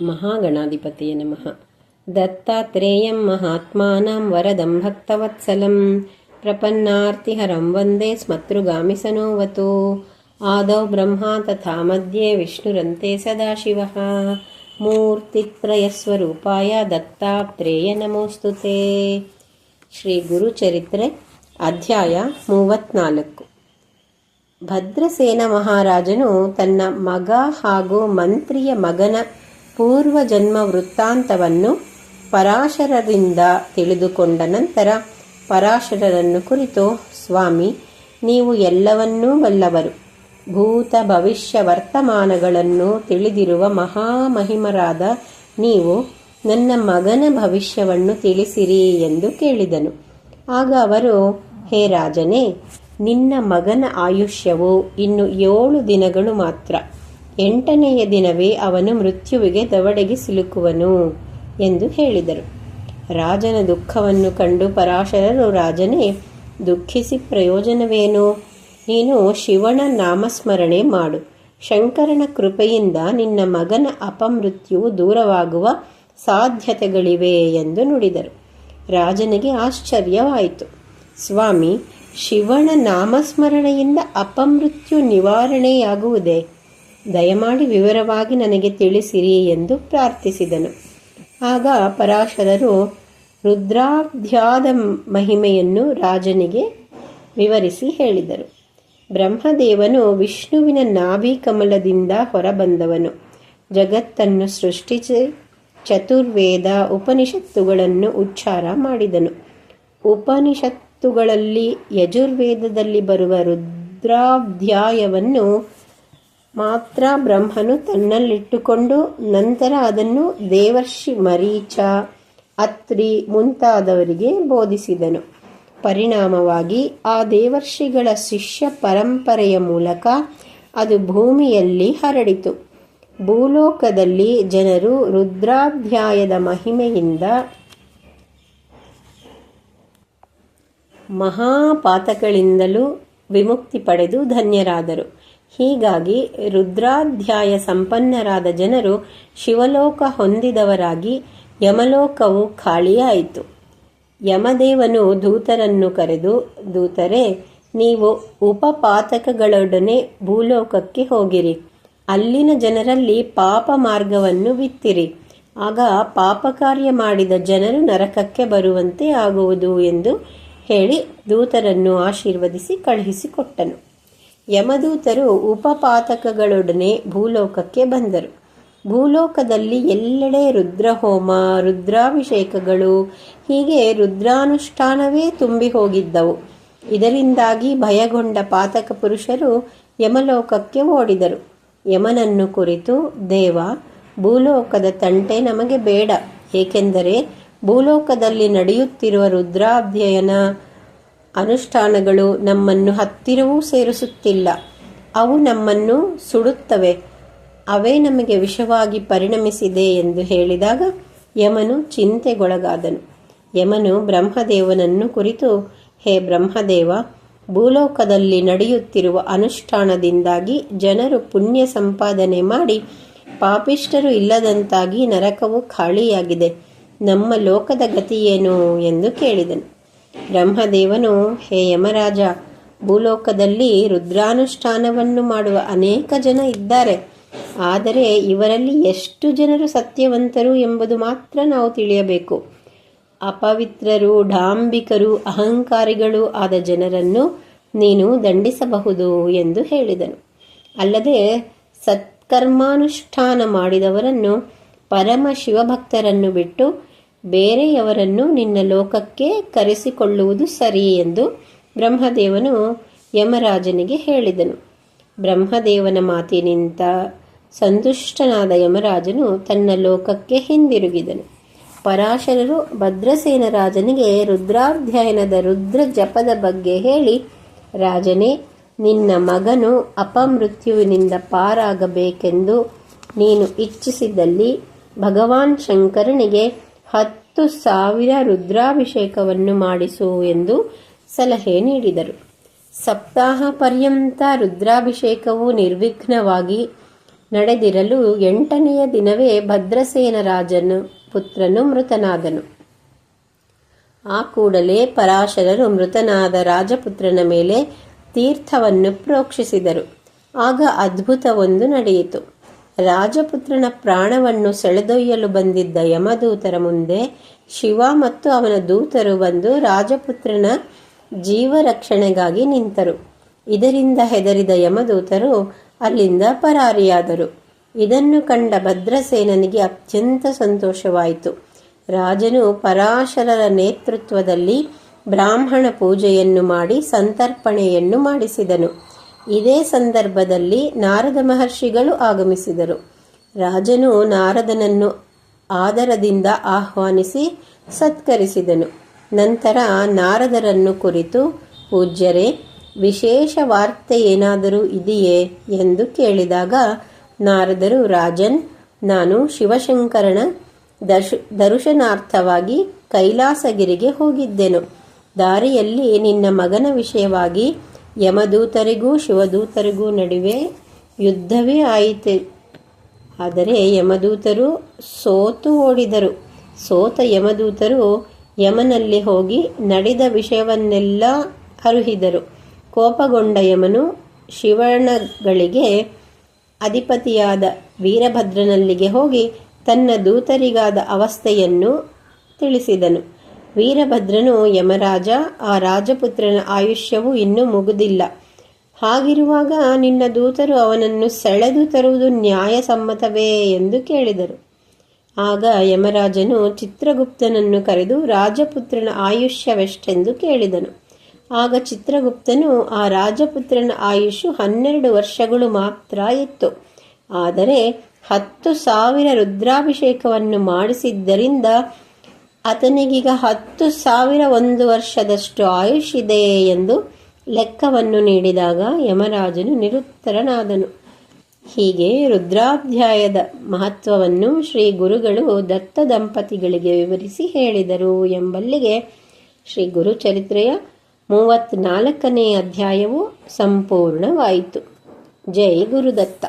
महागणाधिपतये नमः दत्तात्रेयं महात्मानां वरदं भक्तवत्सलं प्रपन्नार्तिहरं वन्दे स्मतृगामिसनोवतो आदौ ब्रह्मा तथा मध्ये विष्णुरन्ते सदाशिवः ಮೂರ್ತಿತ್ರಯಸ್ವರೂಪಾಯ ದತ್ತಾತ್ರೇಯ ನಮೋಸ್ತು ತೇ ಶ್ರೀ ಗುರುಚರಿತ್ರೆ ಅಧ್ಯಾಯ ಮೂವತ್ನಾಲ್ಕು ಭದ್ರಸೇನ ಮಹಾರಾಜನು ತನ್ನ ಮಗ ಹಾಗೂ ಮಂತ್ರಿಯ ಮಗನ ಪೂರ್ವಜನ್ಮ ವೃತ್ತಾಂತವನ್ನು ಪರಾಶರರಿಂದ ತಿಳಿದುಕೊಂಡ ನಂತರ ಪರಾಶರರನ್ನು ಕುರಿತು, ಸ್ವಾಮಿ, ನೀವು ಎಲ್ಲವನ್ನೂ ಬಲ್ಲವರು ಭೂತ ಭವಿಷ್ಯ ವರ್ತಮಾನಗಳನ್ನು ತಿಳಿದಿರುವ ಮಹಾಮಹಿಮರಾದ ನೀವು ನನ್ನ ಮಗನ ಭವಿಷ್ಯವನ್ನು ತಿಳಿಸಿರಿ ಎಂದು ಕೇಳಿದನು. ಆಗ ಅವರು, ಹೇ ರಾಜನೇ, ನಿನ್ನ ಮಗನ ಆಯುಷ್ಯವು ಇನ್ನು ಏಳು ದಿನಗಳು ಮಾತ್ರ. ಎಂಟನೆಯ ದಿನವೇ ಅವನು ಮೃತ್ಯುವಿಗೆ ದವಡೆಗೆ ಸಿಲುಕುವನು ಎಂದು ಹೇಳಿದರು. ರಾಜನ ದುಃಖವನ್ನು ಕಂಡು ಪರಾಶರರು ರಾಜನೇ, ದುಃಖಿಸಿ ಪ್ರಯೋಜನವೇನು? ನೀನು ಶಿವನ ನಾಮಸ್ಮರಣೆ ಮಾಡು. ಶಂಕರನ ಕೃಪೆಯಿಂದ ನಿನ್ನ ಮಗನ ಅಪಮೃತ್ಯು ದೂರವಾಗುವ ಸಾಧ್ಯತೆಗಳಿವೆ ಎಂದು ನುಡಿದರು. ರಾಜನಿಗೆ ಆಶ್ಚರ್ಯವಾಯಿತು. ಸ್ವಾಮಿ, ಶಿವನ ನಾಮಸ್ಮರಣೆಯಿಂದ ಅಪಮೃತ್ಯು ನಿವಾರಣೆಯಾಗುವುದೇ? ದಯಮಾಡಿ ವಿವರವಾಗಿ ನನಗೆ ತಿಳಿಸಿರಿ ಎಂದು ಪ್ರಾರ್ಥಿಸಿದನು. ಆಗ ಪರಾಶರರು ರುದ್ರಾಧ್ಯಾದ ಮಹಿಮೆಯನ್ನು ರಾಜನಿಗೆ ವಿವರಿಸಿ ಹೇಳಿದರು. ಬ್ರಹ್ಮದೇವನು ವಿಷ್ಣುವಿನ ನಾಭಿ ಕಮಲದಿಂದ ಹೊರಬಂದವನು. ಜಗತ್ತನ್ನು ಸೃಷ್ಟಿಸಿ ಚತುರ್ವೇದ ಉಪನಿಷತ್ತುಗಳನ್ನು ಉಚ್ಚಾರ ಮಾಡಿದನು. ಉಪನಿಷತ್ತುಗಳಲ್ಲಿ ಯಜುರ್ವೇದದಲ್ಲಿ ಬರುವ ರುದ್ರಾಧ್ಯಾಯವನ್ನು ಮಾತ್ರ ಬ್ರಹ್ಮನು ತನ್ನಲ್ಲಿಟ್ಟುಕೊಂಡು ನಂತರ ಅದನ್ನು ದೇವರ್ಷಿ ಮರೀಚ, ಅತ್ರಿ ಮುಂತಾದವರಿಗೆ ಬೋಧಿಸಿದನು. ಪರಿಣಾಮವಾಗಿ ಆ ದೇವರ್ಷಿಗಳ ಶಿಷ್ಯ ಪರಂಪರೆಯ ಮೂಲಕ ಅದು ಭೂಮಿಯಲ್ಲಿ ಹರಡಿತು. ಭೂಲೋಕದಲ್ಲಿ ಜನರು ರುದ್ರಾಧ್ಯಾಯದ ಮಹಿಮೆಯಿಂದ ಮಹಾಪಾತಗಳಿಂದಲೂ ವಿಮುಕ್ತಿ ಪಡೆದು ಧನ್ಯರಾದರು. ಹೀಗಾಗಿ ರುದ್ರಾಧ್ಯಾಯ ಸಂಪನ್ನರಾದ ಜನರು ಶಿವಲೋಕ ಹೊಂದಿದವರಾಗಿ ಯಮಲೋಕವು ಖಾಲಿಯಾಯಿತು ಯಮದೇವನು ದೂತರನ್ನು ಕರೆದು, ದೂತರೆ, ನೀವು ಉಪಪಾತಕಗಳೊಡನೆ ಭೂಲೋಕಕ್ಕೆ ಹೋಗಿರಿ. ಅಲ್ಲಿನ ಜನರಲ್ಲಿ ಪಾಪ ಮಾರ್ಗವನ್ನು ಬಿತ್ತಿರಿ. ಆಗ ಪಾಪ ಕಾರ್ಯ ಮಾಡಿದ ಜನರು ನರಕಕ್ಕೆ ಬರುವಂತೆ ಆಗುವುದು ಎಂದು ಹೇಳಿ ದೂತರನ್ನು ಆಶೀರ್ವದಿಸಿ ಕಳುಹಿಸಿಕೊಟ್ಟನು. ಯಮದೂತರು ಉಪಪಾತಕಗಳೊಡನೆ ಭೂಲೋಕಕ್ಕೆ ಬಂದರು. ಭೂಲೋಕದಲ್ಲಿ ಎಲ್ಲೆಡೆ ರುದ್ರಹೋಮ, ರುದ್ರಾಭಿಷೇಕಗಳು, ಹೀಗೆ ರುದ್ರಾನುಷ್ಠಾನವೇ ತುಂಬಿ ಹೋಗಿದ್ದವು. ಇದರಿಂದಾಗಿ ಭಯಗೊಂಡ ಪಾತಕ ಪುರುಷರು ಯಮಲೋಕಕ್ಕೆ ಓಡಿದರು. ಯಮನನ್ನು ಕುರಿತು, ದೇವ, ಭೂಲೋಕದ ತಂಟೆ ನಮಗೆ ಬೇಡ, ಏಕೆಂದರೆ ಭೂಲೋಕದಲ್ಲಿ ನಡೆಯುತ್ತಿರುವ ರುದ್ರಾಧ್ಯಯನ ಅನುಷ್ಠಾನಗಳು ನಮ್ಮನ್ನು ಹತ್ತಿರವೂ ಸೇರಿಸುತ್ತಿಲ್ಲ. ಅವು ನಮ್ಮನ್ನು ಸುಡುತ್ತವೆ. ಅವೇ ನಮಗೆ ವಿಷವಾಗಿ ಪರಿಣಮಿಸಿದೆ ಎಂದು ಹೇಳಿದಾಗ ಯಮನು ಚಿಂತೆಗೊಳಗಾದನು. ಯಮನು ಬ್ರಹ್ಮದೇವನನ್ನು ಕುರಿತು, ಹೇ ಬ್ರಹ್ಮದೇವ, ಭೂಲೋಕದಲ್ಲಿ ನಡೆಯುತ್ತಿರುವ ಅನುಷ್ಠಾನದಿಂದಾಗಿ ಜನರು ಪುಣ್ಯ ಸಂಪಾದನೆ ಮಾಡಿ ಪಾಪಿಷ್ಟರು ಇಲ್ಲದಂತಾಗಿ ನರಕವು ಖಾಳಿಯಾಗಿದೆ ನಮ್ಮ ಲೋಕದ ಗತಿಯೇನು ಎಂದು ಕೇಳಿದನು. ಬ್ರಹ್ಮದೇವನು, ಹೇ ಯಮರಾಜ, ಭೂಲೋಕದಲ್ಲಿ ರುದ್ರಾನುಷ್ಠಾನವನ್ನು ಮಾಡುವ ಅನೇಕ ಜನ ಇದ್ದಾರೆ. ಆದರೆ ಇವರಲ್ಲಿ ಎಷ್ಟು ಜನರು ಸತ್ಯವಂತರು ಎಂಬುದು ಮಾತ್ರ ನಾವು ತಿಳಿಯಬೇಕು. ಅಪವಿತ್ರರು, ಡಾಂಬಿಕರು, ಅಹಂಕಾರಿಗಳು ಆದ ಜನರನ್ನು ನೀನು ದಂಡಿಸಬಹುದು ಎಂದು ಹೇಳಿದನು. ಅಲ್ಲದೆ ಸತ್ಕರ್ಮಾನುಷ್ಠಾನ ಮಾಡಿದವರನ್ನು ಪರಮ ಶಿವಭಕ್ತರನ್ನು ಬಿಟ್ಟು ಬೇರೆಯವರನ್ನು ನಿನ್ನ ಲೋಕಕ್ಕೆ ಕರೆಸಿಕೊಳ್ಳುವುದು ಸರಿ ಎಂದು ಬ್ರಹ್ಮದೇವನು ಯಮರಾಜನಿಗೆ ಹೇಳಿದನು. ಬ್ರಹ್ಮದೇವನ ಮಾತಿನಿಂದ ಸಂತುಷ್ಟನಾದ ಯಮರಾಜನು ತನ್ನ ಲೋಕಕ್ಕೆ ಹಿಂದಿರುಗಿದನು. ಪರಾಶರರು ಭದ್ರಸೇನ ರಾಜನಿಗೆ ರುದ್ರಾಧ್ಯಯನದ ರುದ್ರ ಜಪದ ಬಗ್ಗೆ ಹೇಳಿ, ರಾಜನೇ, ನಿನ್ನ ಮಗನು ಅಪಮೃತ್ಯುವಿನಿಂದ ಪಾರಾಗಬೇಕೆಂದು ನೀನು ಇಚ್ಛಿಸಿದಲ್ಲಿ ಭಗವಾನ್ ಶಂಕರನಿಗೆ ಹತ್ತು ಸಾವಿರ ರುದ್ರಾಭಿಷೇಕವನ್ನು ಮಾಡಿಸು ಎಂದು ಸಲಹೆ ನೀಡಿದರು. ಸಪ್ತಾಹ ಪರ್ಯಂತ ರುದ್ರಾಭಿಷೇಕವು ನಿರ್ವಿಘ್ನವಾಗಿ ನಡೆದಿರಲು ಎಂಟನೆಯ ದಿನವೇ ಭದ್ರಸೇನ ರಾಜನು, ಪುತ್ರನು ಮೃತನಾದನು. ಆ ಕೂಡಲೇ ಪರಾಶರರು ಮೃತನಾದ ರಾಜಪುತ್ರನ ಮೇಲೆ ತೀರ್ಥವನ್ನು ಪ್ರೋಕ್ಷಿಸಿದರು. ಆಗ ಅದ್ಭುತವೊಂದು ನಡೆಯಿತು. ರಾಜಪುತ್ರನ ಪ್ರಾಣವನ್ನು ಸೆಳೆದೊಯ್ಯಲು ಬಂದಿದ್ದ ಯಮದೂತರ ಮುಂದೆ ಶಿವ ಮತ್ತು ಅವನ ದೂತರು ಬಂದು ರಾಜಪುತ್ರನ ಜೀವರಕ್ಷಣೆಗಾಗಿ ನಿಂತರು. ಇದರಿಂದ ಹೆದರಿದ ಯಮದೂತರು ಅಲ್ಲಿಂದ ಪರಾರಿಯಾದರು. ಇದನ್ನು ಕಂಡ ಭದ್ರಸೇನನಿಗೆ ಅತ್ಯಂತ ಸಂತೋಷವಾಯಿತು. ರಾಜನು ಪರಾಶರರ ನೇತೃತ್ವದಲ್ಲಿ ಬ್ರಾಹ್ಮಣ ಪೂಜೆಯನ್ನು ಮಾಡಿ ಸಂತರ್ಪಣೆಯನ್ನು ಮಾಡಿಸಿದನು. ಇದೇ ಸಂದರ್ಭದಲ್ಲಿ ನಾರದ ಮಹರ್ಷಿಗಳು ಆಗಮಿಸಿದರು. ರಾಜನು ನಾರದನನ್ನು ಆದರದಿಂದ ಆಹ್ವಾನಿಸಿ ಸತ್ಕರಿಸಿದನು. ನಂತರ ನಾರದರನ್ನು ಕುರಿತು, ಪೂಜ್ಯರೇ, ವಿಶೇಷ ವಾರ್ತೆ ಏನಾದರೂ ಇದೆಯೇ ಎಂದು ಕೇಳಿದಾಗ, ನಾರದರು, ರಾಜನ್, ನಾನು ಶಿವಶಂಕರನ ದರ್ಶ, ದರ್ಶನಾರ್ಥವಾಗಿ ಕೈಲಾಸಗಿರಿಗೆ ಹೋಗಿದ್ದೆನು. ದಾರಿಯಲ್ಲಿ ನಿನ್ನ ಮಗನ ವಿಷಯವಾಗಿ ಯಮದೂತರಿಗೂ ಶಿವದೂತರಿಗೂ ನಡುವೆ ಯುದ್ಧವೇ ಆಯಿತು. ಆದರೆ ಯಮದೂತರು ಸೋತು ಓಡಿದರು. ಸೋತ ಯಮದೂತರು ಯಮನಲ್ಲಿ ಹೋಗಿ ನಡೆದ ವಿಷಯವನ್ನೆಲ್ಲ ಅರುಹಿದರು. ಕೋಪಗೊಂಡ ಯಮನು ಶಿವಣಗಳಿಗೆ ಅಧಿಪತಿಯಾದ ವೀರಭದ್ರನಲ್ಲಿಗೆ ಹೋಗಿ ತನ್ನ ದೂತರಿಗಾದ ಅವಸ್ಥೆಯನ್ನು ತಿಳಿಸಿದನು. ವೀರಭದ್ರನು ಯಮರಾಜ, ಆ ರಾಜಪುತ್ರನ ಆಯುಷ್ಯವು ಇನ್ನೂ ಮುಗುದಿಲ್ಲ. ಹಾಗಿರುವಾಗ ನಿನ್ನ ದೂತರು ಅವನನ್ನು ಸೆಳೆದು ತರುವುದು ನ್ಯಾಯಸಮ್ಮತವೇ ಎಂದು ಕೇಳಿದರು. ಆಗ ಯಮರಾಜನು ಚಿತ್ರಗುಪ್ತನನ್ನು ಕರೆದು ರಾಜಪುತ್ರನ ಆಯುಷ್ಯವೆಷ್ಟೆಂದು ಕೇಳಿದನು. ಆಗ ಚಿತ್ರಗುಪ್ತನು, ಆ ರಾಜಪುತ್ರನ ಆಯುಷು ಹನ್ನೆರಡು ವರ್ಷಗಳು ಮಾತ್ರ ಇತ್ತು. ಆದರೆ ಹತ್ತು ಸಾವಿರ ರುದ್ರಾಭಿಷೇಕವನ್ನು ಮಾಡಿಸಿದ್ದರಿಂದ ಆತನಿಗೀಗ ಹತ್ತು ಸಾವಿರ ಒಂದು ವರ್ಷದಷ್ಟು ಆಯುಷ್ ಇದೆ ಎಂದು ಲೆಕ್ಕವನ್ನು ನೀಡಿದಾಗ ಯಮರಾಜನು ನಿರುತ್ತರನಾದನು. ಹೀಗೆ ರುದ್ರಾಧ್ಯಾಯದ ಮಹತ್ವವನ್ನು ಶ್ರೀ ಗುರುಗಳು ದತ್ತ ದಂಪತಿಗಳಿಗೆ ವಿವರಿಸಿ ಹೇಳಿದರು ಎಂಬಲ್ಲಿಗೆ ಶ್ರೀ ಗುರುಚರಿತ್ರೆಯ ಮೂವತ್ನಾಲ್ಕನೇ ಅಧ್ಯಾಯವು ಸಂಪೂರ್ಣವಾಯಿತು. ಜೈ ಗುರುದತ್ತ.